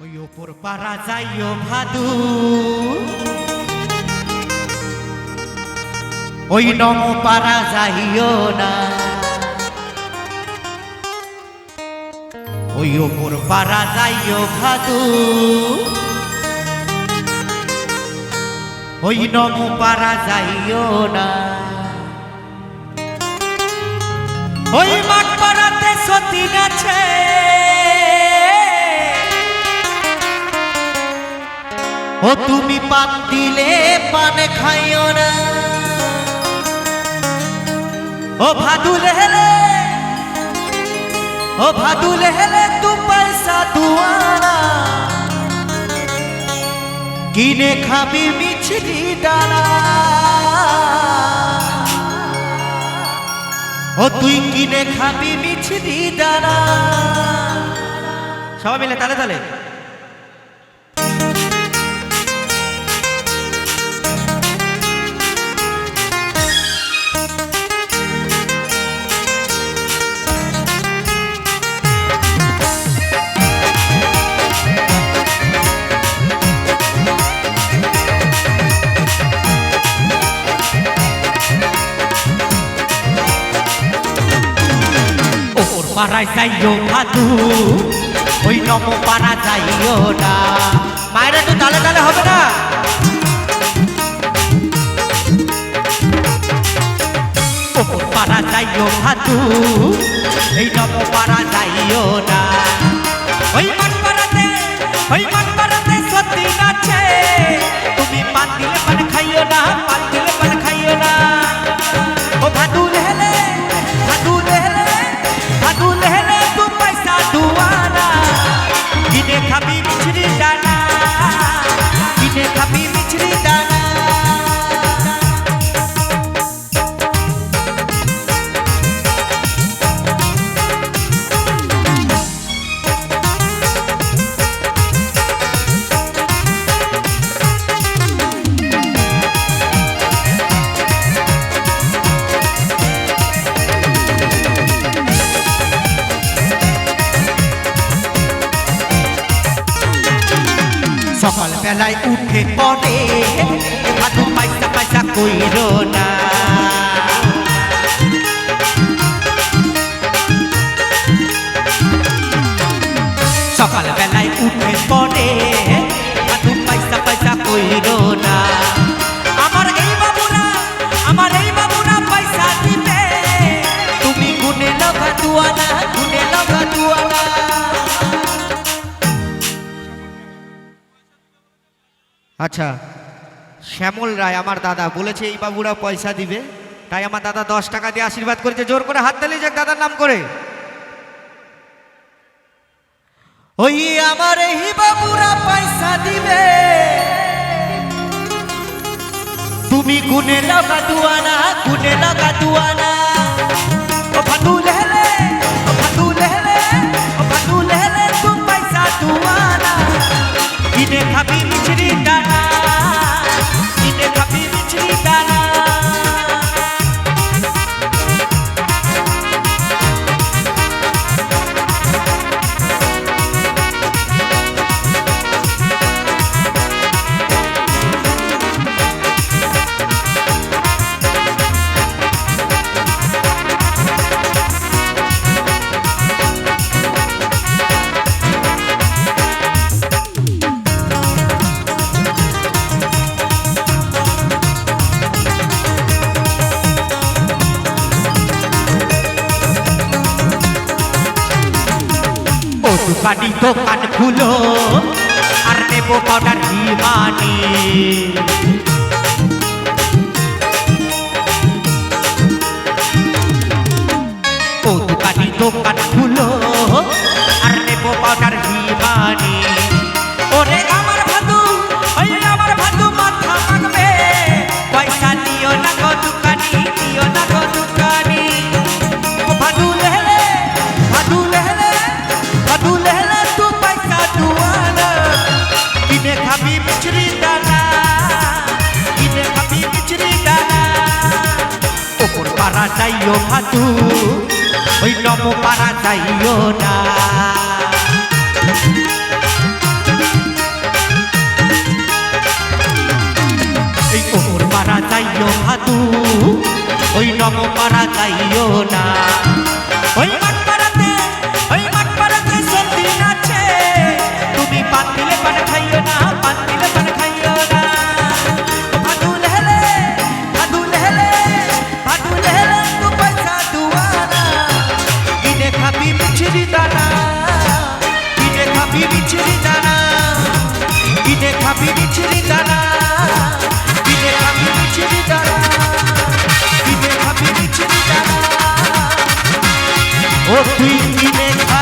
ওই ওপর পাড়া যাইও ভাদু। ওই নম পাড়া যাইও না। ওই ওপর পাড়া যাইও ভাদু। ওই নম পাড়া যাইও না। ওই মাঠ পাড়াতে সতীন আছে ও তুমি পান দিলে পান খাইও না। ও ভাদুল হেলে, ও ভাদুল হেলে তু পয়সা দুয়ারা কিনে খাবি মিছরি ডালা ও তুই কিনে খাবি মিছরি দানা। সবাই মিলে তালে তালে। পাড়ায় যাইও ভাদু ওই নম পাড়া যাইও না। মায়েরা তো তালে তালে হবে না? পাড়া যাইও ভাদু এই নম পাড়া যাইও না। ওই মাঠ পাড়াতে ওই মাঠ পাড়াতে সত্যি আছে, তুমি পান দিলে পান খাইও না। সকাল বেলায় উঠে পড়ে ভাদু পয়সা পয়সা কইর না। সকাল বেলায় উঠে পড়ে ভাদু পয়সা পয়সা কইর না। আমার এই বাবুরা, আমার এই বাবুরা পয়সা দিবে। তুমি গুনে লগা দুয়ানা গুনে আচ্ছা শ্যামল রায়, আমার দাদা, বলেছে এই বাবুরা পয়সা দিবে, তাই আমার দাদা দশ টাকা দিয়ে আশীর্বাদ করেছে, জোর করে হাত তালি যাক দাদার নাম করে। ওই আমার এই বাবুরা পয়সা দিবে। তুমি গুনে লগা দুয়ানা গুনে লগা দুয়ানা ও দোকানি দোকান খুলো আর নেব পাউডার হিমানি ও দোকানি দোকান খুলো যাইও ভাদু ওই নব পাড়া যাইও না। এই ওর পাড়া যাইও ভাদু ওই নব পাড়া যাইও না। ওই বিছিরি দানা ইটে খাবি বিছিরি দানা ইটে খাবি বিছিরি দানা ইটে খাবি বিছিরি দানা ও তুই ইটে খা